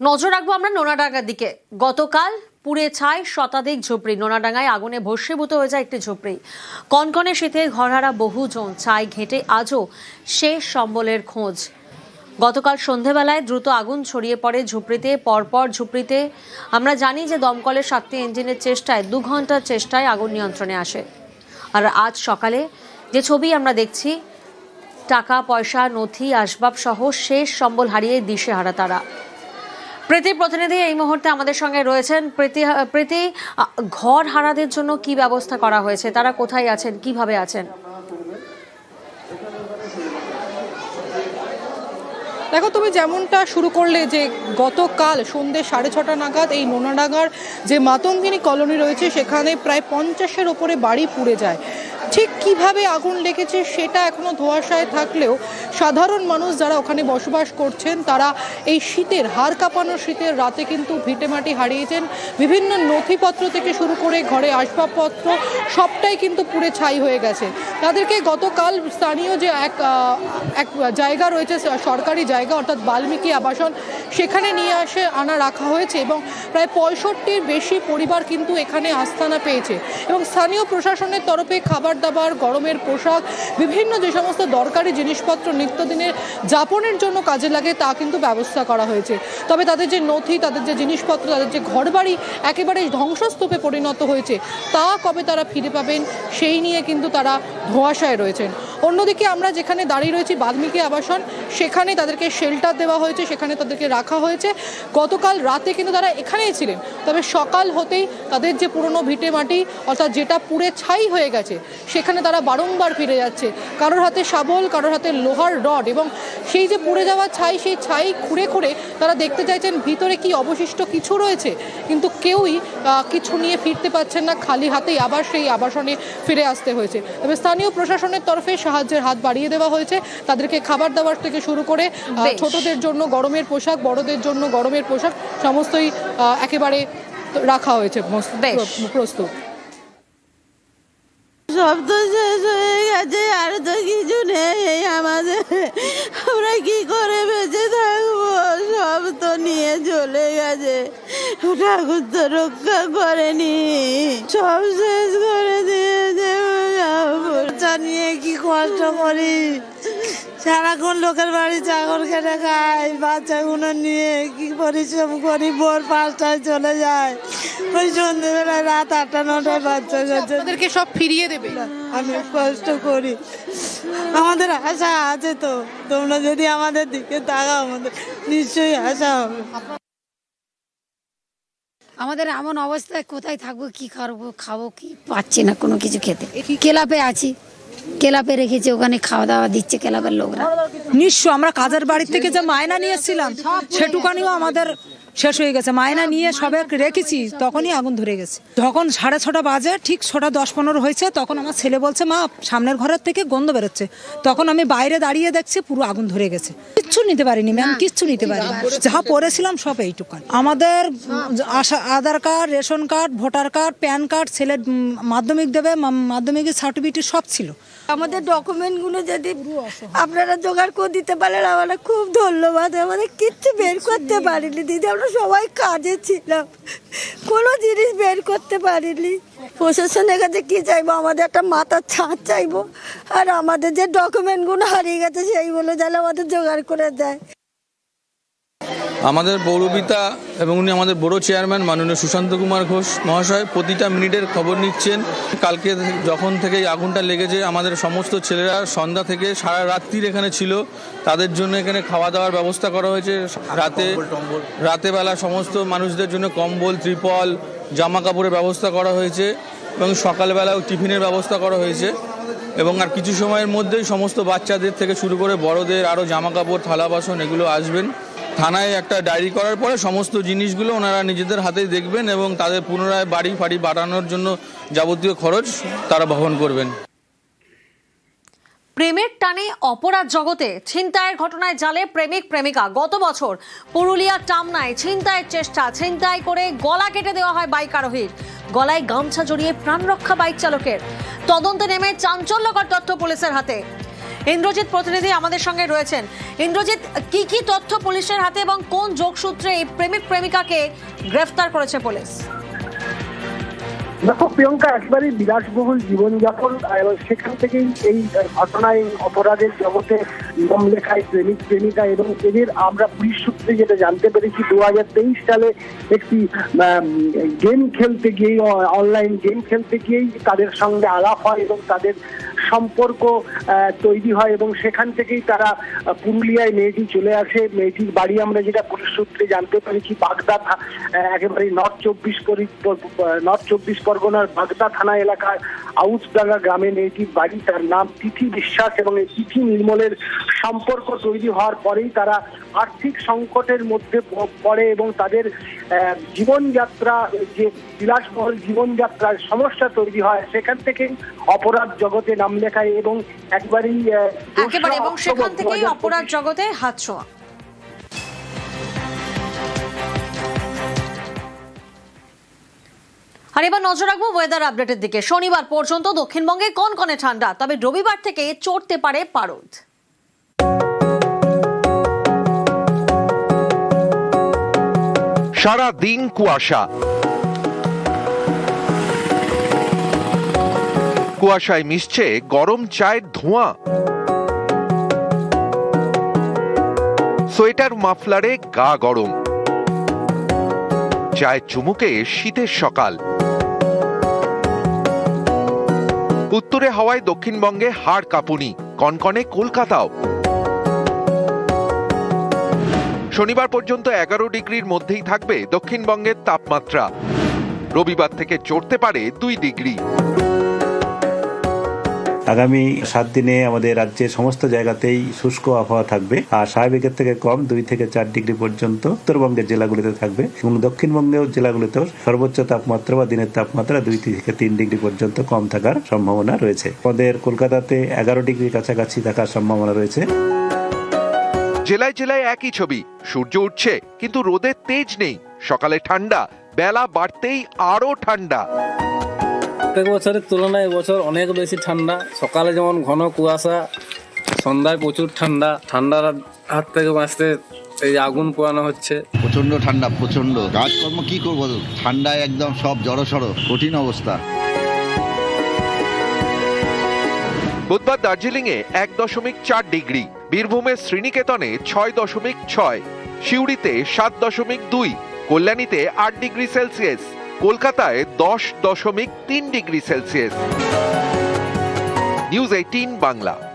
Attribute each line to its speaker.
Speaker 1: নজর রাখব আমরা নোনাডাঙ্গার দিকে। গতকাল পুড়ে ছাই শতাধিক ঝুপড়ি, নোনাডাঙ্গায় আগুনে ভস্মীভূত হয়ে যায় একটি ঝুপড়ি। কনকনে শীতে ঘরহারা বহুজন, ছাই ঘেঁটে আজও শেষ সম্বলের খোঁজ। গতকাল সন্ধেবেলায় দ্রুত আগুন ছড়িয়ে পড়ে ঝুপড়িতে, পরপর ঝুপড়িতে। আমরা জানি যে দমকলের সাতটি ইঞ্জিনের চেষ্টায়, দু ঘণ্টার চেষ্টায় আগুন নিয়ন্ত্রণে আসে। আর আজ সকালে যে ছবি আমরা দেখছি, টাকা, পয়সা, নথি আসবাব সহ শেষ সম্বল হারিয়ে দিশেহারা তারা। প্রীতি প্রতিনিধি, এই মুহূর্তে আমাদের সঙ্গে রয়েছেন প্রীতি প্রীতি ঘর হারাদের জন্য কি ব্যবস্থা করা হয়েছে? তারা কোথায় আছেন? কীভাবে আছেন?
Speaker 2: দেখো, তুমি যেমনটা শুরু করলে যে গতকাল সন্ধ্যে সাড়ে ছটা নাগাদ এই নোনাডাঙ্গার যে মাতঙ্গিনী কলোনি রয়েছে, সেখানে প্রায় পঞ্চাশের ওপরে বাড়ি পুড়ে যায়। ঠিক কীভাবে আগুন লেগেছে সেটা এখনও ধোঁয়াশায় থাকলেও সাধারণ মানুষ যারা ওখানে বসবাস করছেন, তারা এই শীতের হাড় কাঁপানো শীতের রাতে কিন্তু ভিটেমাটি হারিয়েছেন। বিভিন্ন নথিপত্র থেকে শুরু করে ঘরে আসবাবপত্র সবটাই কিন্তু পুড়ে ছাই হয়ে গেছে। তাদেরকে গতকাল স্থানীয় যে এক এক জায়গা রয়েছে, সরকারি জায়গা অর্থাৎ বাল্মীকি আবাসন, সেখানে নিয়ে আসে, আনা রাখা হয়েছে এবং প্রায় পঁয়ষট্টির বেশি পরিবার কিন্তু এখানে আস্থানা পেয়েছে। এবং স্থানীয় প্রশাসনের তরফে খাবার দাবার, গরমের পোশাক, বিভিন্ন যে সমস্ত দরকারি জিনিসপত্র নিত্যদিনের যাপনের জন্য কাজে লাগে, তা কিন্তু ব্যবস্থা করা হয়েছে। তবে তাদের যে নথি, তাদের যে জিনিসপত্র, তাদের যে ঘরবাড়ি একেবারে ধ্বংসস্তূপে পরিণত হয়েছে, তা কবে তারা ফিরে পাবেন, সেই নিয়ে কিন্তু তারা ধোঁয়াশায় রয়েছেন। অন্যদিকে আমরা যেখানে দাঁড়িয়ে রয়েছি, বাল্মীকি আবাসন, সেখানে তাদেরকে শেল্টার দেওয়া হয়েছে, সেখানে তাদেরকে রাখা হয়েছে। গতকাল রাতে কিন্তু তারা এখানেই ছিলেন। তবে সকাল হতেই তাদের যে পুরনো ভিটে মাটি অর্থাৎ যেটা পুড়ে ছাই হয়ে গেছে সেখানে তারা বারংবার ফিরে যাচ্ছে। কারোর হাতে শাবল কারোর হাতে লোহার রড এবং সেই যে পুড়ে যাওয়া ছাই সেই ছাই খুঁড়ে খুঁড়ে তারা দেখতে চাইছেন ভিতরে কি অবশিষ্ট কিছু রয়েছে। কিন্তু কেউই কিছু নিয়ে ফিরতে পারছেন না খালি হাতেই আবার সেই আবাসনে ফিরে আসতে হয়েছে। তবে স্থানীয় প্রশাসনের তরফে সাহায্যের হাত বাড়িয়ে দেওয়া হয়েছে। তাদেরকে খাবার দাবার থেকে শুরু করে ছোটদের জন্য গরমের পোশাক বড়দের জন্য গরমের পোশাক সমস্তই একেবারে রাখা হয়েছে প্রস্তুত।
Speaker 3: সব তো শেষ হয়ে গেছে আর তো কিছু নেই আমাদের। আমরা কি করে বেঁচে থাকব? সব তো নিয়ে চলে গেছে। ঠাকুর তো রক্ষা করেনি। সব শেষ করে দিয়েছে। নিয়ে কি কষ্ট করি? সারাক্ষণ লোকের বাড়ি চাকর খেটে খাই বাচ্চাগুলো নিয়ে কি পরিশ্রম করি ভোর পাঁচটায় চলে যায়। ওই সন্ধ্যেবেলায় রাত আটটা নটায় বাচ্চা কাছে
Speaker 2: তাদেরকে সব ফিরিয়ে দেবে।
Speaker 3: আমি কষ্ট করি। আমাদের আশা আছে তো তোমরা যদি আমাদের দিকে তাকাও আমাদের নিশ্চয়ই আশা হবে।
Speaker 4: আমাদের এমন অবস্থায় কোথায় থাকব কি করব খাব কি পাচ্ছি না কোনো কিছু খেতে। ক্লাবে আছি। ক্লাবে রেখেছে, ওখানে খাওয়া দাওয়া দিচ্ছে ক্লাবের লোকরা।
Speaker 5: নিশ্চয়, আমরা কাজের বাড়ি থেকে যে মায়না নিয়ে এসেছিলাম, সেটুকানিও আমাদের শেষ হয়ে গেছে। মায়না নিয়ে সবে রেখেছি তখনই আগুন ধরে গেছে। যখন সাড়ে ছটা বাজে ঠিক ছটা দশ পনেরো হয়েছে তখন আমার ছেলে বলছে মা সামনের ঘরের থেকে গন্ধ বেরোচ্ছে। তখন আমি বাইরে দাঁড়িয়ে দেখছি পুরো আগুন ধরে গেছে। কিচ্ছু নিতে পারিনি ম্যাম কিচ্ছু নিতে পারিনি। যা পড়েছিলাম সব এইটুকান। আমাদের Aadhaar card ration card voter card PAN card ছেলের মাধ্যমিক দেবে মাধ্যমিকের সার্টিফিকেট সব ছিল।
Speaker 3: আমাদের ডকুমেন্টগুলো যদি আপনারা জোগাড় করে দিতে পারেন আমরা খুব ধন্যবাদ। আমাদের কিচ্ছু বের করতে পারিনি। দিদি আমরা সবাই কাজে ছিলাম। কোনো জিনিস বের করতে পারিনি। প্রশাসনের কাছে কি চাইব? আমাদের একটা মাথার ছাঁচ চাইব। আর আমাদের যে ডকুমেন্টগুলো হারিয়ে গেছে, সেইগুলো যেন আমাদের জোগাড় করে দেয়।
Speaker 6: আমাদের পৌরপিতা এবং উনি আমাদের বড় চেয়ারম্যান মাননীয় সুশান্ত কুমার ঘোষ মহাশয় প্রতিটা মিনিটের খবর নিচ্ছেন। কালকে যখন থেকে আগুনটা লেগেছে আমাদের সমস্ত ছেলেরা সন্ধ্যা থেকে সারা রাত্রির এখানে ছিল। তাদের জন্য এখানে খাওয়া দাওয়ার ব্যবস্থা করা হয়েছে। রাতে রাতেবেলা সমস্ত মানুষদের জন্য কম্বল ত্রিপল জামা কাপড়ের ব্যবস্থা করা হয়েছে এবং সকালবেলাও টিফিনের ব্যবস্থা করা হয়েছে। এবং আর কিছু সময়ের মধ্যেই সমস্ত বাচ্চাদের থেকে শুরু করে বড়দের আরও জামা কাপড় থালা বাসন এগুলো আসবেন। থানায় একটা ডায়েরি করার পরে সমস্ত জিনিসগুলো ওনারা নিজেদের হাতেই দেখবেন এবং তাদের পুনরায় বাড়ি ফাড়ি বাড়ানোর জন্য যাবতীয় খরচ তারা বহন করবেন।
Speaker 1: প্রেমের টানে অপরাধ জগতে ছিনতাইয়ের ঘটনায় জালে প্রেমিক প্রেমিকা। গত বছর পুরুলিয়ার টামনায় ছিনতাইয়ের চেষ্টা। ছিনতাই করে গলা কেটে দেওয়া হয় বাইক আরোহীর। গলায় গামছা জড়িয়ে প্রাণ রক্ষা বাইক চালকের। তদন্তে নেমে চাঞ্চল্যকর তথ্য পুলিশের হাতে। ইন্দ্রজিৎ প্রতিনিধি আমাদের সঙ্গে রয়েছেন। ইন্দ্রজিৎ, কি কি তথ্য পুলিশের হাতে এবং কোন যোগসূত্রে এই প্রেমিক প্রেমিকাকে গ্রেফতার করেছে পুলিশ?
Speaker 7: দেখো, প্রিয়ঙ্কা একবারই বিলাসবহুল জীবনযাপন এবং সেখান থেকেই এই ঘটনায় অপরাধের জগতে নাম লেখায় প্রেমিক, প্রেমিকা এবং এদের আমরা পুলিশ সূত্রে যেটা জানতে পেরেছি দু হাজার তেইশ সালে একটি গেম খেলতে গিয়েই অনলাইন গেম খেলতে গিয়েই তাদের সঙ্গে আলাপ হয় এবং তাদের সম্পর্ক তৈরি হয় এবং সেখান থেকেই তারা পুরুলিয়ায় মেয়েটি চলে আসে। মেয়েটির বাড়ি আমরা যেটা পুলিশ সূত্রে জানতে পেরেছি, বাগদা একেবারে নর্থ চব্বিশ নর্থ চব্বিশ পরগনার বাগদা থানা এলাকার আউসডাঙ্গা গ্রামে মেয়েটির বাড়ি, তার নাম তিথি বিশ্বাস এবং এই তিথি নির্মলের সম্পর্ক তৈরি হওয়ার পরেই তারা আর্থিক সংকটের মধ্যে পড়ে এবং তাদের জীবনযাত্রা, যে বিলাসবহুল জীবনযাত্রার সমস্যা তৈরি হয়, সেখান থেকেই অপরাধ জগতে নাম লেখায় এবং একবারই
Speaker 1: একেবারে এবং সেখান থেকেই অপরাধ জগতে হাত ছোঁয়া। আর এবার নজর রাখব ওয়েদার আপডেটের দিকে। শনিবার পর্যন্ত দক্ষিণবঙ্গে কনকনে ঠান্ডা তবে রবিবার থেকে চড়তে পারে পারদ।
Speaker 8: সারা দিন কুয়াশা। কুয়াশায় মিশছে গরম চায়ের ধোঁয়া। সোয়েটার মাফলারে গা গরম। চায়ের চুমুকে শীতের সকাল। উত্তরে হাওয়ায় দক্ষিণবঙ্গে হাড় কাঁপুনি, কনকনে কলকাতাও। শনিবার পর্যন্ত এগারো ডিগ্রির মধ্যেই থাকবে দক্ষিণবঙ্গের তাপমাত্রা। রবিবার থেকে চড়তে পারে দুই ডিগ্রি।
Speaker 9: আগামী সাত দিনে আমাদের রাজ্যের সমস্ত জায়গাতেই শুষ্ক আবহাওয়া থাকবে, আর স্বাভাবিকের থেকে কম দুই থেকে চার ডিগ্রি পর্যন্ত উত্তরবঙ্গের জেলাগুলিতে থাকবে এবং দক্ষিণবঙ্গেও জেলাগুলিতেও সর্বোচ্চ তাপমাত্রা বা দিনের তাপমাত্রা দুই থেকে তিন ডিগ্রি পর্যন্ত কম থাকার সম্ভাবনা রয়েছে। আমাদের কলকাতাতে এগারো ডিগ্রির কাছাকাছি থাকার সম্ভাবনা রয়েছে।
Speaker 8: জেলায় জেলায় একই ছবি, সূর্য উঠছে কিন্তু রোদের তেজ নেই, সকালে ঠান্ডা, বেলা বাড়তেই আরও ঠান্ডা।
Speaker 10: প্রত্যেক বছরের তুলনায় এবছর অনেক বেশি ঠান্ডা। সকালে যেমন ঘন কুয়াশা সন্ধ্যায় প্রচুর ঠান্ডা। ঠান্ডার হাত থেকে বাঁচতে এই আগুন পোয়ানো হচ্ছে।
Speaker 11: প্রচণ্ড ঠান্ডা প্রচণ্ড কাজকর্ম কি করব? ঠান্ডায় একদম সব জড়ো সড়ো কঠিন অবস্থা।
Speaker 8: বুধবার দার্জিলিং এ এক দশমিক চার ডিগ্রি বীরভূমের শ্রীনিকেতনে ছয় দশমিক ছয় সিউড়িতে সাত দশমিক দুই কল্যাণীতে আট ডিগ্রি সেলসিয়াস। কলকাতায় দশ দশমিক তিন degree Celsius. News eighteen Bangla.